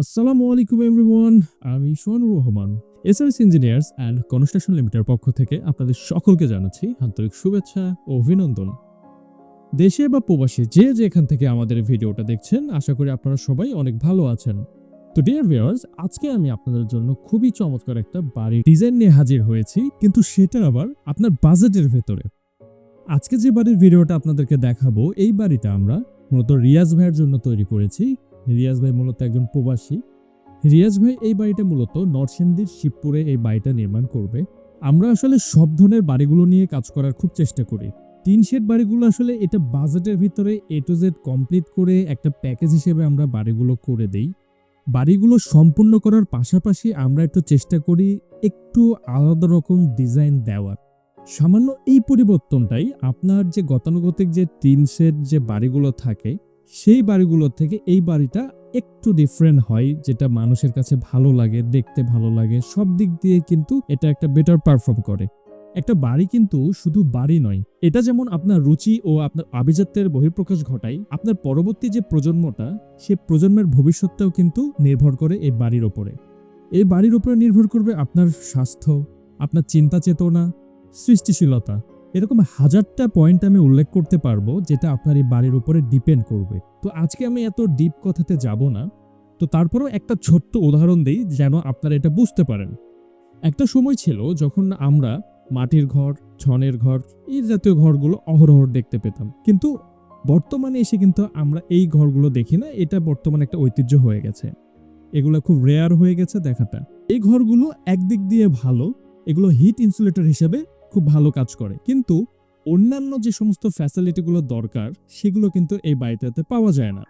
আসসালামু আলাইকুম এভরিওয়ান, আমি Sohanur Rahman SRS engineers and construction লিমিটেডের পক্ষ থেকে আপনাদের সকলকে জানাচ্ছি আন্তরিক শুভেচ্ছা ও অভিনন্দন। দেশে বা প্রবাসে যে যেখান থেকে আমাদের ভিডিওটা দেখছেন, আশা করি আপনারা সবাই অনেক ভালো আছেন। তো ডিয়ার ভিউয়ার্স আজকে আমি আপনাদের জন্য খুবই চমৎকার একটা বাড়ির ডিজাইন নিয়ে হাজির হয়েছি, কিন্তু সেটা আবার আপনার বাজেটের ভেতরে। আজকে যে বাড়ির ভিডিওটা আপনাদেরকে দেখাবো, এই বাড়িটা আমরা মূলত রিয়াজ ভাইয়ের জন্য তৈরি করেছি। রিয়াজ ভাই মূলত একজন প্রবাসী। রিয়াজ ভাই এই বাড়িটা মূলত নরসিংদীর শিবপুরে এই বাড়িটা নির্মাণ করবে। আমরা আসলে সব ধরনের বাড়িগুলো নিয়ে কাজ করার খুব চেষ্টা করি। তিন শেড বাড়িগুলো আসলে এটা বাজেটের ভিতরে এ টু জেড কমপ্লিট করে একটা প্যাকেজ হিসেবে আমরা বাড়িগুলো করে দেই। বাড়িগুলো সম্পূর্ণ করার পাশাপাশি আমরা একটু চেষ্টা করি একটু আলাদা রকম ডিজাইন দেওয়ার। সামান্য এই পরিবর্তনটাই আপনার যে গতানুগতিক যে তিন সেট যে বাড়িগুলো থাকে সেই বাড়িগুলোর থেকে এই বাড়িটা একটু ডিফারেন্ট হয়, যেটা মানুষের কাছে ভালো লাগে, দেখতে ভালো লাগে। সব দিক দিয়ে কিন্তু এটা একটা বেটার পারফর্ম করে। একটা বাড়ি কিন্তু শুধু বাড়ি নয়, এটা যেমন আপনার রুচি ও আপনার আভিজাত্যের বহিঃপ্রকাশ ঘটায়, আপনার পরবর্তী যে প্রজন্মটা, সে প্রজন্মের ভবিষ্যৎটাও কিন্তু নির্ভর করে এই বাড়ির ওপরে। এই বাড়ির ওপরে নির্ভর করবে আপনার স্বাস্থ্য, আপনার চিন্তা চেতনা সৃষ্টিশীলতা। এরকম হাজারটা পয়েন্ট আমি উল্লেখ করতে পারব যেটা আপনার এই বাড়ির উপরে ডিপেন্ড করবে। তো আজকে আমি এত ডিপ কথাতে যাব না। তো তারপরেও একটা ছোট্ট উদাহরণ দিই যেন আপনারা এটা বুঝতে পারেন। একটা সময় ছিল যখন আমরা মাটির ঘর, ছনের ঘর, এই জাতীয় ঘরগুলো অহরহ দেখতে পেতাম। কিন্তু বর্তমানে এসে কিন্তু আমরা এই ঘরগুলো দেখি না, এটা বর্তমানে একটা ঐতিহ্য হয়ে গেছে। এগুলো খুব রেয়ার হয়ে গেছে দেখাটা। এই ঘরগুলো একদিক দিয়ে ভালো, এগুলো হিট ইনসুলেটর হিসেবে খুব ভালো কাজ করে। কিন্তু অন্যান্য যে সমস্ত ফ্যাসিলিটিগুলো দরকার, সেগুলো কিন্তু এই বাড়িটাতে পাওয়া যায় না।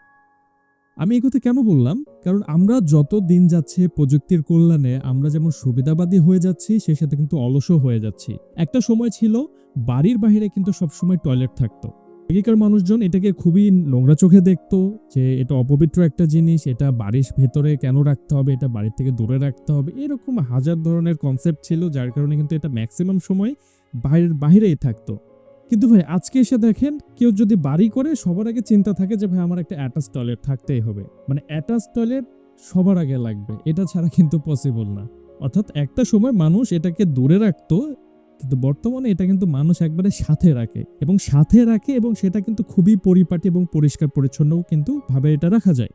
আমি এই কথা কেন বললাম? কারণ আমরা যত দিন যাচ্ছে প্রযুক্তির কল্যাণে আমরা যেমন সুবিধাবাদী হয়ে যাচ্ছি সেই সাথে কিন্তু অলসও হয়ে যাচ্ছি। একটা সময় ছিল বাড়ির বাহিরে কিন্তু সবসময় টয়লেট থাকতো। আগেকার মানুষজন এটাকে খুবই নোংরা চোখে দেখতো যে এটা অপবিত্র একটা জিনিস, এটা বাড়ির ভেতরে কেন রাখতে হবে, এটা বাড়ির থেকে দূরে রাখতে হবে, এরকম হাজার ধরনের কনসেপ্ট ছিল যার কারণে কিন্তু এটা ম্যাক্সিমাম সময় বাইরের বাইরেই থাকতো। কিন্তু ভাই, আজকে এসে দেখেন কেউ যদি বাড়ি করে, সবার আগে চিন্তা থাকে যে ভাই, আমার একটা অ্যাটাচ টয়লেট থাকতেই হবে। মানে অ্যাটাচ টয়লেট সবার আগে লাগবে, এটা ছাড়া কিন্তু পসিবল না। অর্থাৎ একটা সময় মানুষ এটাকে দূরে রাখতো কিন্তু বর্তমানে এটা কিন্তু মানুষ একবারে সাথে রাখে এবং সাথে রাখে এবং সেটা কিন্তু খুবই পরিপাটি এবং পরিষ্কার পরিচ্ছন্নও কিন্তু ভাবে এটা রাখা যায়।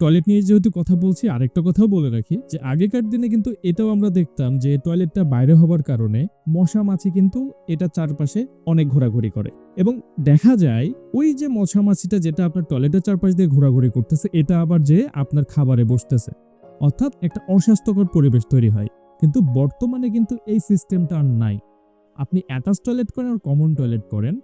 টয়লেট নিয়ে যেহেতু কথা বলছি, আরেকটা কথাও বলে রাখি যে আগেকার দিনে কিন্তু এটাও আমরা দেখতাম যে টয়লেটটা বাইরে হওয়ার কারণে মশা মাছি কিন্তু এটা চারপাশে অনেক ঘোরাঘুরি করে। এবং দেখা যায় ওই যে মশা মাছিটা যেটা আপনার টয়লেটের চারপাশ দিয়ে ঘোরাঘুরি করতেছে, এটা আবার যে আপনার খাবারে বসতেছে। অর্থাৎ একটা অস্বাস্থ্যকর পরিবেশ তৈরি হয়। কিন্তু বর্তমানে কিন্তু এই সিস্টেমটা আর নাই। আপনি অ্যাটাচ টয়লেট করেন আর কমন টয়লেট করেন।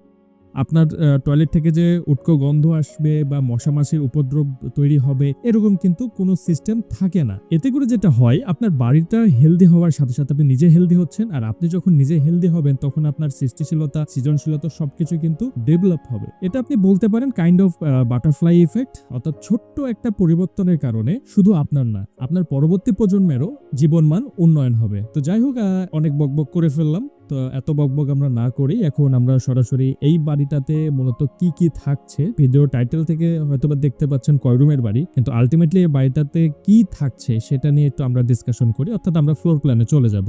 আপনার টয়লেট থেকে যে উটকো গন্ধ আসবে বা মশামাছির উপদ্রব তৈরি হবে, এরকম কিন্তু কোনো সিস্টেম থাকে না। এতে করে যেটা হয়, আপনার বাড়িটা হেলদি হওয়ার সাথে সাথে আপনি নিজে হেলদি হচ্ছেন, আর আপনি যখন নিজে হেলদি হবেন, তখন আপনার সৃষ্টিশীলতা, সৃজনশীলতা সবকিছু কিন্তু ডেভেলপ হবে। এটা আপনি বলতে পারেন কাইন্ড অফ বাটারফ্লাই ইফেক্ট অর্থাৎ ছোট্ট একটা পরিবর্তনের কারণে শুধু আপনার না, আপনার পরবর্তী প্রজন্মেরও জীবনমান উন্নয়ন হবে। তো যাই হোক অনেক বকবক করে ফেললাম। তো এত বকবক আমরা না করি। এখন আমরা সরাসরি এই বাড়িটাতে মূলত কি কি থাকছে? ভিডিও টাইটেল থেকে হয়তোবা দেখতে পাচ্ছেন কয় রুমের বাড়ি। কিন্তু আলটিমেটলি এই বাড়িটাতে কি থাকছে সেটা নিয়ে একটু আমরা ডিসকাশন করি, অর্থাৎ আমরা ফ্লোর প্ল্যানে চলে যাব।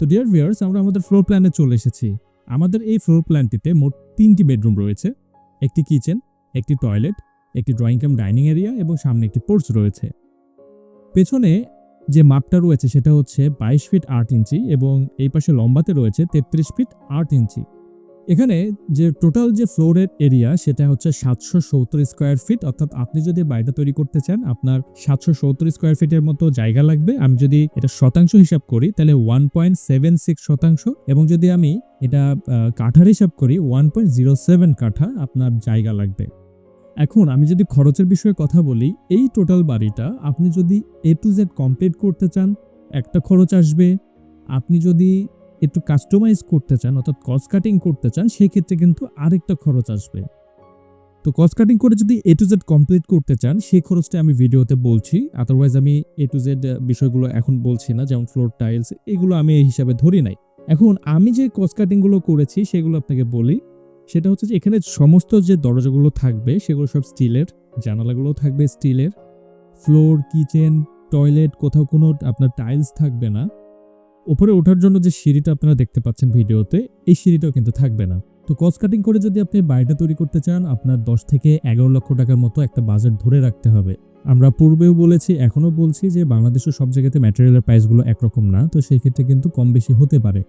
তো ডিয়ার ভিউয়ার্স আমরা আমাদের ফ্লোর প্ল্যানে চলে এসেছি। আমাদের এই ফ্লোর প্ল্যানটিতে মোট তিনটি বেডরুম রয়েছে। একটি কিচেন একটি টয়লেট একটি ড্রয়িং কাম ডাইনিং এরিয়া এবং সামনে একটি পোর্চ রয়েছে। পেছনে যে মাপটা রয়েছে সেটা হচ্ছে বাইশ ফিট আট ইঞ্চি এবং এই পাশে লম্বাতে রয়েছে তেত্রিশ ফিট আট ইঞ্চি। এখানে যে টোটাল যে ফ্লোরের এরিয়া সেটা হচ্ছে সাতশো সত্তর স্কোয়ার ফিট, অর্থাৎ আপনি যদি বাড়িটা তৈরি করতে চান, আপনার সাতশো সত্তর স্কোয়ার ফিটের মতো জায়গা লাগবে। আমি যদি এটা শতাংশ হিসাব করি, তাহলে ওয়ান পয়েন্ট সেভেন সিক্স শতাংশ এবং যদি আমি এটা কাঠার হিসাব করি ওয়ান পয়েন্ট জিরো সেভেন কাঠা আপনার জায়গা লাগবে। এখন আমি যদি খরচের বিষয়ে কথা বলি, এই টোটাল বাড়িটা আপনি যদি এ টু জেড কমপ্লিট করতে চান, একটা খরচ আসবে। আপনি যদি একটু কাস্টমাইজ করতে চান, অর্থাৎ কস্ট কাটিং করতে চান সেই ক্ষেত্রে কিন্তু আরেকটা খরচ আসবে। তো কস্ট কাটিং করে যদি এ টু জেড কমপ্লিট করতে চান, সেই খরচটা আমি ভিডিওতে বলছি। আদারওয়াইজ আমি এ টু জেড বিষয়গুলো এখন বলছি না, যেমন ফ্লোর টাইলস এগুলো আমি এই হিসাবে ধরি নাই। এখন আমি যে কস্ট কাটিংগুলো করেছি, সেগুলো আপনাকে বলি। সেটা হচ্ছে যে এখানে সমস্ত যে দরজাগুলো থাকবে, সেগুলো সব স্টিলের, জানালাগুলো থাকবে স্টিলের। ফ্লোর, কিচেন, টয়লেট, কোথাও কোনো আপনার টাইলস থাকবে না। উপরে ওঠার জন্য যে সিঁড়িটা আপনারা দেখতে পাচ্ছেন ভিডিওতে, এই সিঁড়িটাও কিন্তু থাকবে না। তো কস্ট কাটিং করে যদি আপনি বাড়িটা তৈরি করতে চান, আপনার দশ থেকে এগারো লক্ষ টাকার মতো একটা বাজেট ধরে রাখতে হবে। আমরা পূর্বেও বলেছি, এখনও বলছি যে বাংলাদেশের সব জায়গাতে ম্যাটেরিয়ালের প্রাইসগুলো একরকম না, তো সেই ক্ষেত্রে কিন্তু কম বেশি হতে পারে।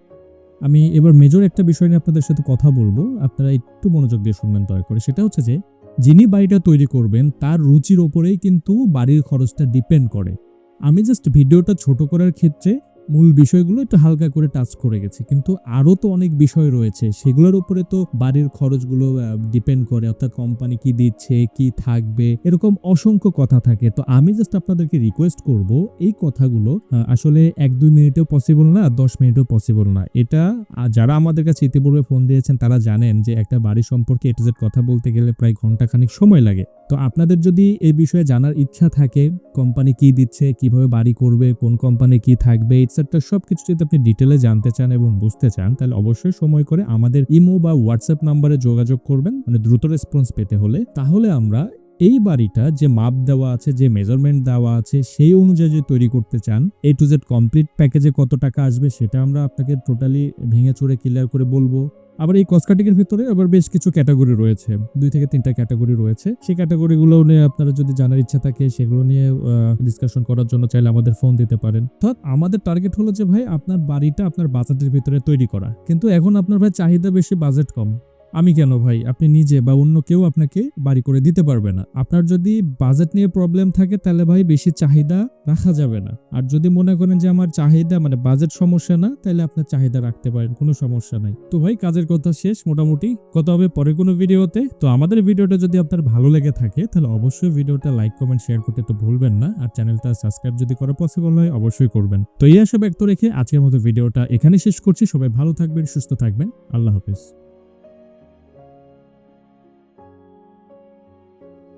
আমি এবার মেজর একটা বিষয় নিয়ে আপনাদের সাথে কথা বলব। আপনারা একটু মনোযোগ দিয়ে শুনবেন, দয়া করে। সেটা হচ্ছে যে, যিনি বাড়িটা তৈরি করবেন, তার রুচির ওপরেই কিন্তু বাড়ির খরচটা ডিপেন্ড করে। আমি জাস্ট ভিডিওটা ছোট করার ক্ষেত্রে মূল বিষয়গুলো একটু হালকা করে টাচ করে গেছি। কিন্তু আরও তো অনেক বিষয় রয়েছে। সেগুলোর উপরে তো বাড়ির খরচগুলো ডিপেন্ড করে, অর্থাৎ কোম্পানি কি দিচ্ছে, কি থাকবে, এরকম অসংখ্য কথা থাকে। তো আমি জাস্ট আপনাদেরকে রিকোয়েস্ট করব, এই কথাগুলো আসলে এক দুই মিনিটেও পসিবল না, দশ মিনিটেও পসিবল না। এটা যারা আমাদের কাছে ইতিপূর্বে ফোন দিয়েছেন, তারা জানেন যে একটা বাড়ি সম্পর্কে এটু কথা বলতে গেলে প্রায় ঘন্টাখানিক সময় লাগে। তো আপনাদের যদি এই বিষয়ে জানার ইচ্ছা থাকে, কোম্পানি কি দিচ্ছে, কীভাবে বাড়ি করবে, কোন কোম্পানি কি থাকবে ইটসেট্রা সব কিছু যদি আপনি ডিটেলে জানতে চান এবং বুঝতে চান, তাহলে অবশ্যই সময় করে আমাদের ইমো বা হোয়াটসঅ্যাপ নাম্বারে যোগাযোগ করবেন মানে দ্রুত রেসপন্স পেতে হলে। তাহলে আমরা এই বাড়িটা যে মাপ দেওয়া আছে, যে মেজারমেন্ট দেওয়া আছে, সেই অনুযায়ী যদি তৈরি করতে চান এ টু জেড কমপ্লিট প্যাকেজে কত টাকা আসবে, সেটা আমরা আপনাকে টোটালি ভেঙে চড়ে ক্লিয়ার করে বলব। আবার এই কসকাটিকের ভিতরে আবার বেশ কিছু ক্যাটাগরি রয়েছে। দুই থেকে তিনটা ক্যাটাগরি রয়েছে। সেই ক্যাটাগরিগুলো নিয়ে আপনারা যদি জানার ইচ্ছা থাকে, সেগুলো নিয়ে ডিসকাশন করার জন্য চাইলে আমাদের ফোন দিতে পারেন। অর্থাৎ আমাদের টার্গেট হলো যে ভাই, আপনার বাড়িটা আপনার বাজেটের ভিতরে তৈরি করা। কিন্তু এখন আপনার ভাই চাহিদা বেশি বাজেট কম। আমি কেন ভাই? আপনি নিজে বা অন্য কেউ আপনাকে বাড়ি করে দিতে পারবে না। আপনার যদি বাজেট নিয়ে প্রবলেম থাকে, তাহলে ভাই বেশি চাহিদা রাখা যাবে না। আর যদি মনে করেন যে আমার চাহিদা মানে বাজেট সমস্যা না, তাহলে আপনার চাহিদা রাখতে পারেন, কোনো সমস্যা নাই। তো ভাই, কাজের কথা শেষ, মোটামুটি কথা হবে পরে কোনো ভিডিওতে। তো আমাদের ভিডিওটা যদি আপনার ভালো লেগে থাকে, তাহলে অবশ্যই ভিডিওটা লাইক কমেন্ট শেয়ার করতে তো ভুলবেন না। আর চ্যানেলটা সাবস্ক্রাইব যদি করা পসিবল হয়, অবশ্যই করবেন। তো এই আশা ব্যক্ত রেখে আজকের মতো ভিডিওটা এখানে শেষ করছি। সবাই ভালো থাকবেন, সুস্থ থাকবেন। আল্লাহ হাফিজ।